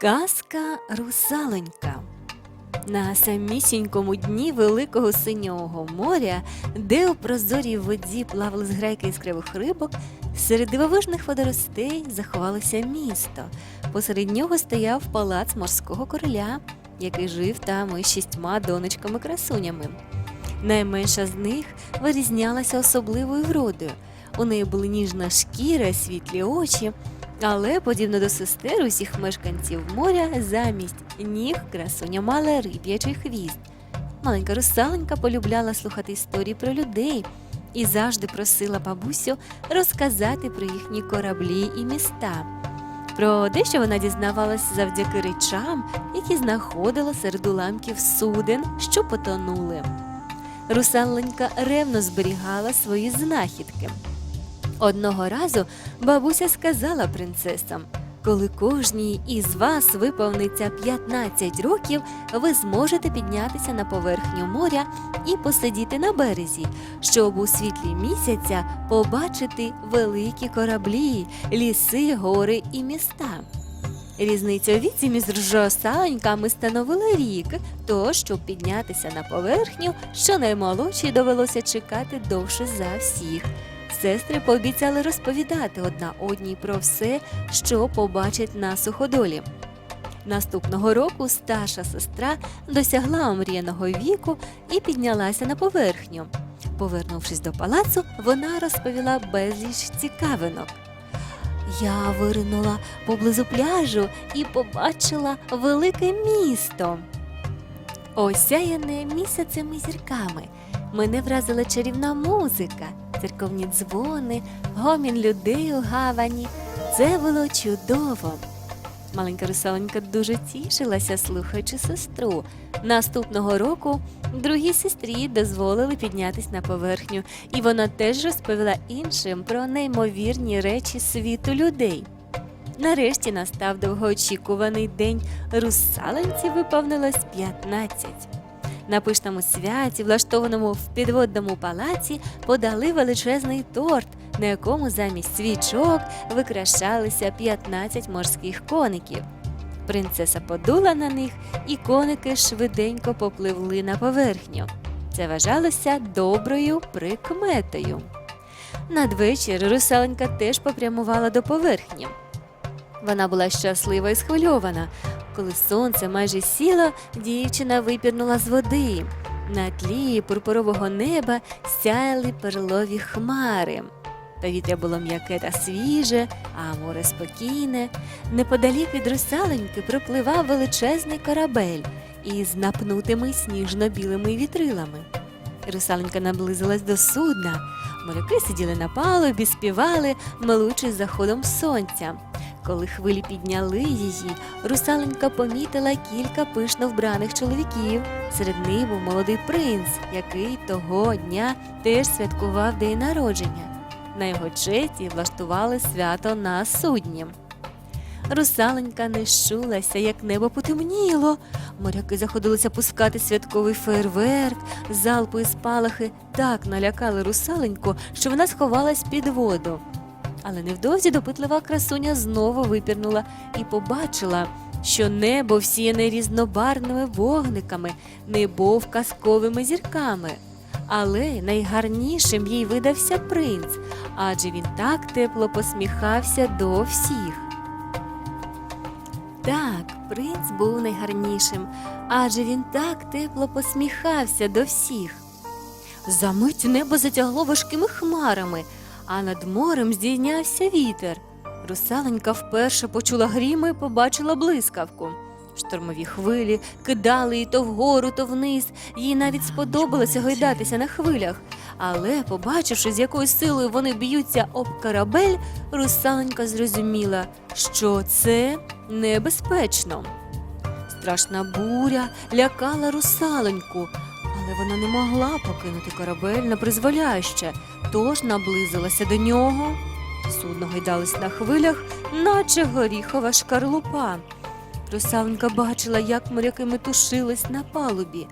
Казка Русалонька. На самісінькому дні великого синього моря, де у прозорій воді плавали зграйки іскривих рибок, серед дивовижних водоростей заховалося місто. Посеред нього стояв палац морського короля, який жив там із шістьма донечками-красунями. Найменша з них вирізнялася особливою вродою. У неї були ніжна шкіра, світлі очі, але, подібно до сестер усіх мешканців моря, замість ніг красуня мала риб'ячий хвіст. Маленька русаленька полюбляла слухати історії про людей і завжди просила бабусю розказати про їхні кораблі і міста. Про дещо вона дізнавалась завдяки речам, які знаходила серед уламків суден, що потонули. Русаленька ревно зберігала свої знахідки. Одного разу бабуся сказала принцесам, коли кожній із вас виповниться 15 років, ви зможете піднятися на поверхню моря і посидіти на березі, щоб у світлі місяця побачити великі кораблі, ліси, гори і міста. Різниця у віці між ржосаленьками становила рік, то щоб піднятися на поверхню, що наймолодшій довелося чекати довше за всіх. Сестри пообіцяли розповідати одна одній про все, що побачать на суходолі. Наступного року старша сестра досягла омріяного віку і піднялася на поверхню. Повернувшись до палацу, вона розповіла безліч цікавинок. Я виринула поблизу пляжу і побачила велике місто. Осяяне місяцем зірками. Мене вразила чарівна музика, церковні дзвони, гомін людей у гавані. Це було чудово. Маленька русаленька дуже тішилася, слухаючи сестру. Наступного року другій сестрі дозволили піднятись на поверхню, і вона теж розповіла іншим про неймовірні речі світу людей. Нарешті настав довгоочікуваний день. Русаленці виповнилось 15. На пишному святі, влаштованому в підводному палаці, подали величезний торт, на якому замість свічок викрашалися 15 морських коників. Принцеса подула на них, і коники швиденько попливли на поверхню. Це вважалося доброю прикметою. Надвечір русаленька теж попрямувала до поверхні. Вона була щаслива і схвильована. Коли сонце майже сіло, дівчина випірнула з води. На тлі пурпурового неба сяяли перлові хмари. Повітря було м'яке та свіже, а море спокійне. Неподалік від русаленьки пропливав величезний корабель із напнутими сніжно-білими вітрилами. Русаленька наблизилась до судна. Моряки сиділи на палубі, співали, милуючись заходом сонця. Коли хвилі підняли її, русаленька помітила кілька пишно вбраних чоловіків. Серед них був молодий принц, який того дня теж святкував день народження. На його честь влаштували свято на судні. Русаленька не щулася, як небо потемніло. Моряки заходилися пускати святковий фейерверк, залпи і спалахи так налякали русаленьку, що вона сховалась під воду. Але невдовзі допитлива красуня знову випірнула і побачила, що небо всіяне різнобарвними вогниками, небо казковими зірками. Але найгарнішим їй видався принц, адже він так тепло посміхався до всіх. Так, принц був найгарнішим, адже він так тепло посміхався до всіх. Замить небо затягло важкими хмарами, а над морем здійнявся вітер. Русаленька вперше почула гріми і побачила блискавку. Штормові хвилі кидали її то вгору, то вниз. Їй навіть сподобалося гойдатися на хвилях. Але, побачивши, з якою силою вони б'ються об корабель, русаленька зрозуміла, що це небезпечно. Страшна буря лякала русаленьку, але вона не могла покинути корабель на призволяще, тож наблизилася до нього. Судно гайдалось на хвилях, наче горіхова шкарлупа. Русаленька бачила, як моряки метушились на палубі.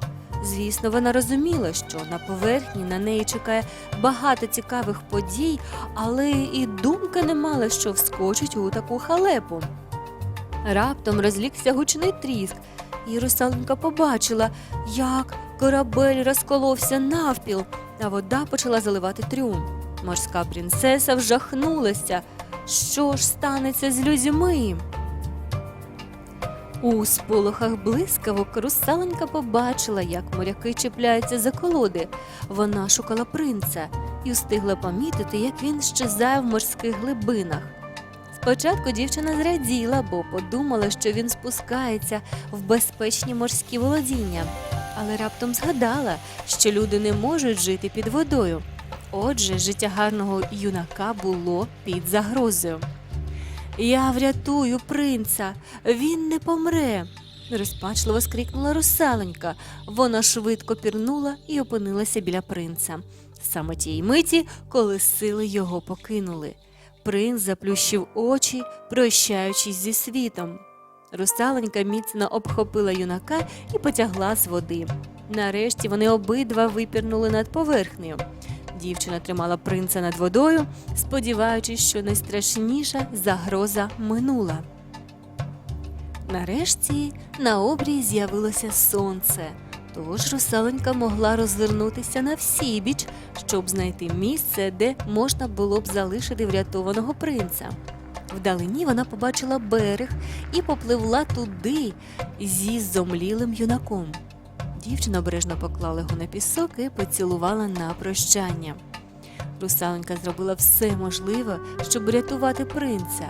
Звісно, вона розуміла, що на поверхні на неї чекає багато цікавих подій, але і думки не мала, що вскочить у таку халепу. Раптом розлігся гучний тріск, і русаленька побачила, як корабель розколовся навпіл, а вода почала заливати трюм. Морська принцеса вжахнулася. Що ж станеться з людьми? У сполохах блискавок русаленька побачила, як моряки чіпляються за колоди. Вона шукала принца і встигла помітити, як він щезає в морських глибинах. Спочатку дівчина зраділа, бо подумала, що він спускається в безпечні морські володіння, але раптом згадала, що люди не можуть жити під водою. Отже, життя гарного юнака було під загрозою. Я врятую принца, він не помре. розпачливо скрикнула русаленька. Вона швидко пірнула і опинилася біля принца. Саме тієї миті, коли сили його покинули. Принц заплющив очі, прощаючись зі світом. Русаленька міцно обхопила юнака і потягла з води. Нарешті вони обидва випірнули над поверхнею. Дівчина тримала принца над водою, сподіваючись, що найстрашніша загроза минула. Нарешті на обрії з'явилося сонце, тож русаленька могла розвернутися на всібіч, щоб знайти місце, де можна було б залишити врятованого принца. Вдалині вона побачила берег і попливла туди зі зомлілим юнаком. Дівчина обережно поклала його на пісок і поцілувала на прощання. Русаленька зробила все можливе, щоб врятувати принца.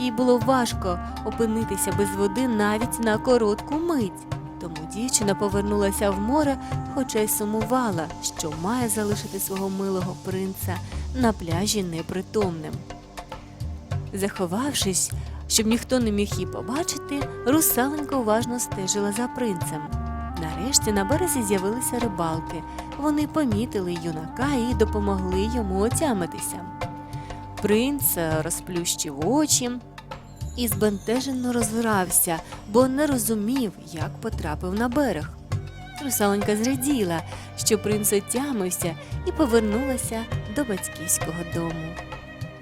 Їй було важко опинитися без води навіть на коротку мить. Тому дівчина повернулася в море, хоча й сумувала, що має залишити свого милого принца на пляжі непритомним. Заховавшись, щоб ніхто не міг її побачити, русаленька уважно стежила за принцем. Нарешті на березі з'явилися рибалки. Вони помітили юнака і допомогли йому отямитися. Принц е, розплющив очі і збентежено роззирався, бо не розумів, як потрапив на берег. Русаленька зраділа, що принц отямився і повернулася до батьківського дому.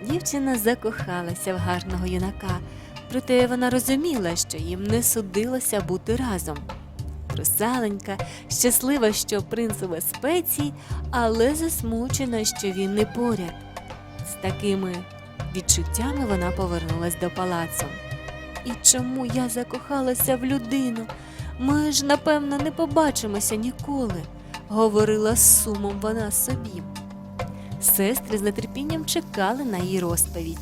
Дівчина закохалася в гарного юнака, проте вона розуміла, що їм не судилося бути разом. Русаленька щаслива, що принц у безпеці, але засмучена, що він не поряд. З такими відчуттями вона повернулась до палацу. І чому я закохалася в людину? Ми ж, напевно, не побачимося ніколи, говорила з сумом вона собі. Сестри з нетерпінням чекали на її розповідь.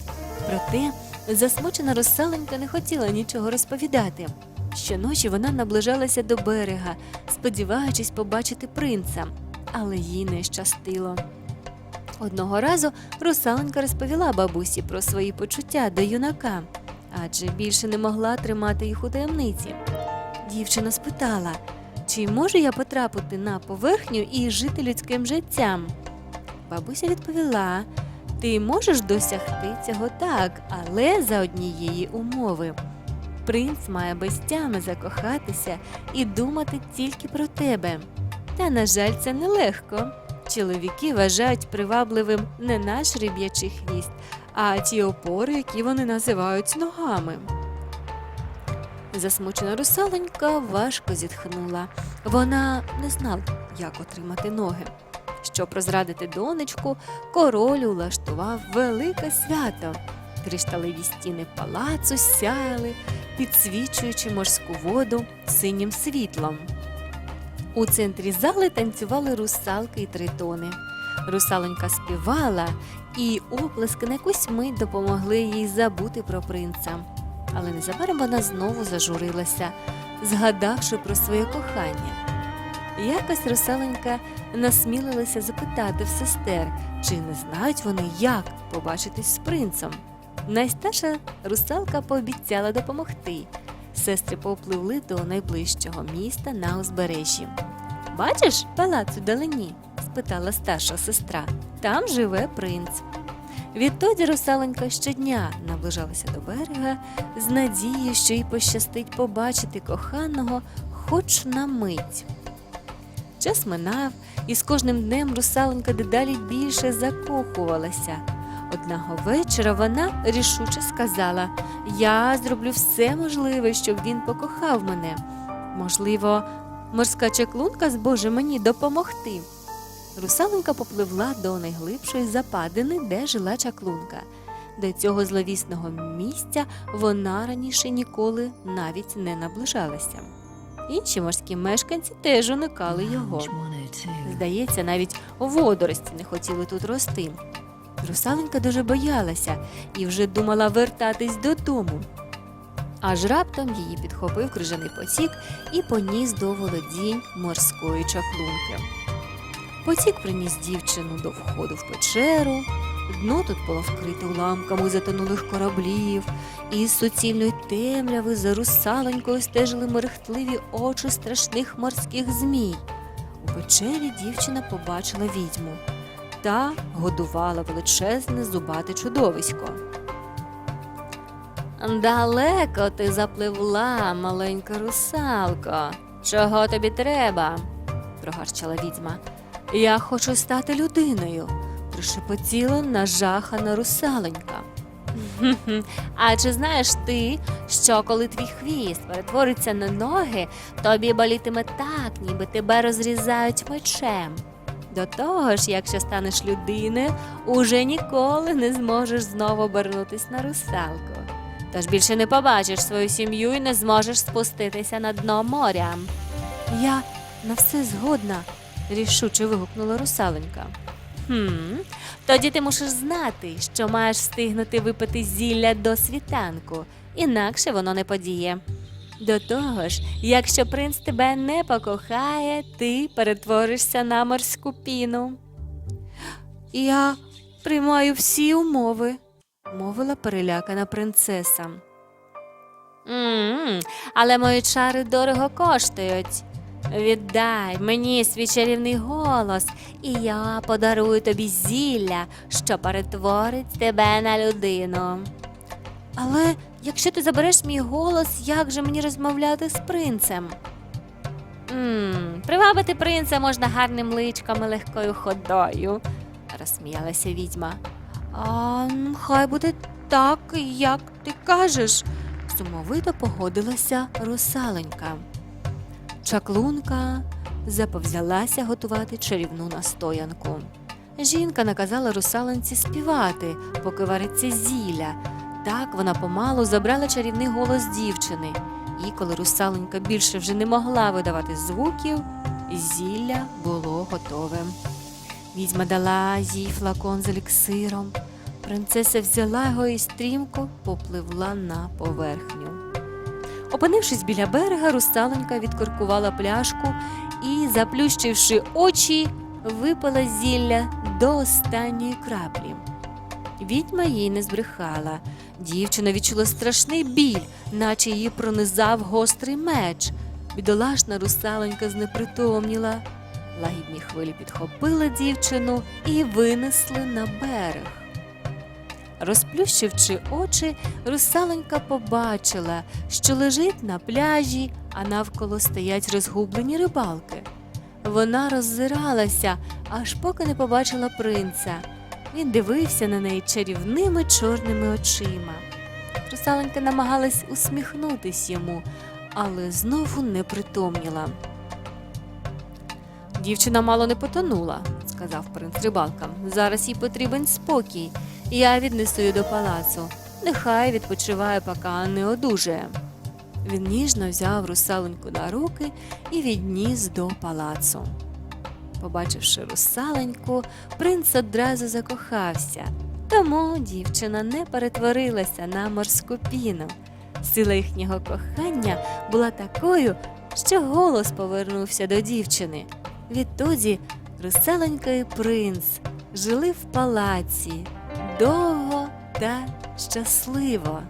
Проте засмучена розсаленька не хотіла нічого розповідати. Щоночі вона наближалася до берега, сподіваючись побачити принца, але їй не щастило. Одного разу русаленька розповіла бабусі про свої почуття до юнака, адже більше не могла тримати їх у таємниці. Дівчина спитала, чи можу я потрапити на поверхню і жити людським життям. Бабуся відповіла: ти можеш досягти цього так, але за однієї умови. Принц має без тями закохатися і думати тільки про тебе. Та, на жаль, це нелегко. Чоловіки вважають привабливим не наш риб'ячий хвіст, а ті опори, які вони називають ногами. Засмучена русаленька важко зітхнула. Вона не знала, як отримати ноги. Щоб розрадити донечку, король улаштував велике свято. Кришталеві стіни палацу сяяли, підсвічуючи морську воду синім світлом. У центрі зали танцювали русалки і тритони. Русаленька співала, і оплески на якусь мить допомогли їй забути про принца. Але незабаром вона знову зажурилася, згадавши про своє кохання. Якось русаленька насмілилася запитати в сестер, чи не знають вони, як побачитись з принцем. Найстарша русалка пообіцяла допомогти. Сестри попливли до найближчого міста на узбережжі. Бачиш палац у далині? спитала старша сестра. Там живе принц. Відтоді русаленька щодня наближалася до берега з надією, що їй пощастить побачити коханого хоч на мить. Час минав, і з кожним днем русаленька дедалі більше закохувалася. Одного вечора вона рішуче сказала Я зроблю все можливе, щоб він покохав мене. Можливо, морська чаклунка зможе мені допомогти. Русалонька попливла до найглибшої западини, де жила чаклунка. До цього зловісного місця вона раніше ніколи навіть не наближалася. Інші морські мешканці теж уникали його. Здається, навіть водорості не хотіли тут рости. Русаленька дуже боялася і вже думала вертатись додому. Аж раптом її підхопив крижаний потік і поніс до володінь морської чаклунки. Потік приніс дівчину до входу в печеру. Дно тут було вкрите уламками затонулих кораблів, і з суцільної темряви за русалонькою стежили мерехтливі очі страшних морських змій. У печері дівчина побачила відьму та годувала величезне зубате чудовисько. Далеко ти запливла, маленька русалко. Чого тобі треба? прогарчала відьма. Я хочу стати людиною, прошепотіла нажахана русаленька. А чи знаєш ти, що коли твій хвіст перетвориться на ноги, тобі болітиме так, ніби тебе розрізають мечем. До того ж, якщо станеш людиною, уже ніколи не зможеш знову обернутись на русалку. Тож більше не побачиш свою сім'ю і не зможеш спуститися на дно моря. Я на все згодна, рішуче вигукнула русаленька. Хм, тоді ти мусиш знати, що маєш встигнути випити зілля до світанку, інакше воно не подіє. До того ж, якщо принц тебе не покохає, ти перетворишся на морську піну. Я приймаю всі умови, мовила перелякана принцеса. м але мої чари дорого коштують. Віддай мені свій чарівний голос, і я подарую тобі зілля, що перетворить тебе на людину. Але якщо ти забереш мій голос, як же мені розмовляти з принцем? м привабити принца можна гарним личком і легкою ходою, розсміялася відьма. А хай буде так, як ти кажеш, сумовито погодилася русаленька. Чаклунка заповзялася готувати чарівну настоянку. Жінка наказала русаленці співати, поки вариться зілля. Так вона помалу забрала чарівний голос дівчини, і коли русаленька більше вже не могла видавати звуків, зілля було готове. Відьма дала їй флакон з еліксиром. Принцеса взяла його і стрімко попливла на поверхню. Опинившись біля берега, русаленька відкоркувала пляшку і, заплющивши очі, випила зілля до останньої краплі. Відьма їй не збрехала. Дівчина відчула страшний біль, наче її пронизав гострий меч. Бідолашна русаленька знепритомніла. Лагідні хвилі підхопили дівчину і винесли на берег. Розплющивши очі, русаленька побачила, що лежить на пляжі, а навколо стоять розгублені рибалки. Вона роззиралася, аж поки не побачила принца. Він дивився на неї чарівними чорними очима. Русаленька намагалась усміхнутись йому, але знову не притомніла. Дівчина мало не потонула, сказав принц рибалкам. Зараз їй потрібен спокій. Я віднесу її до палацу. Нехай відпочиває, поки не одужає. Він ніжно взяв русаленьку на руки і відніс до палацу. Побачивши русаленьку, принц одразу закохався. Тому дівчина не перетворилася на морську піну. Сила їхнього кохання була такою, що голос повернувся до дівчини. Відтоді русаленька і принц жили в палаці довго та щасливо.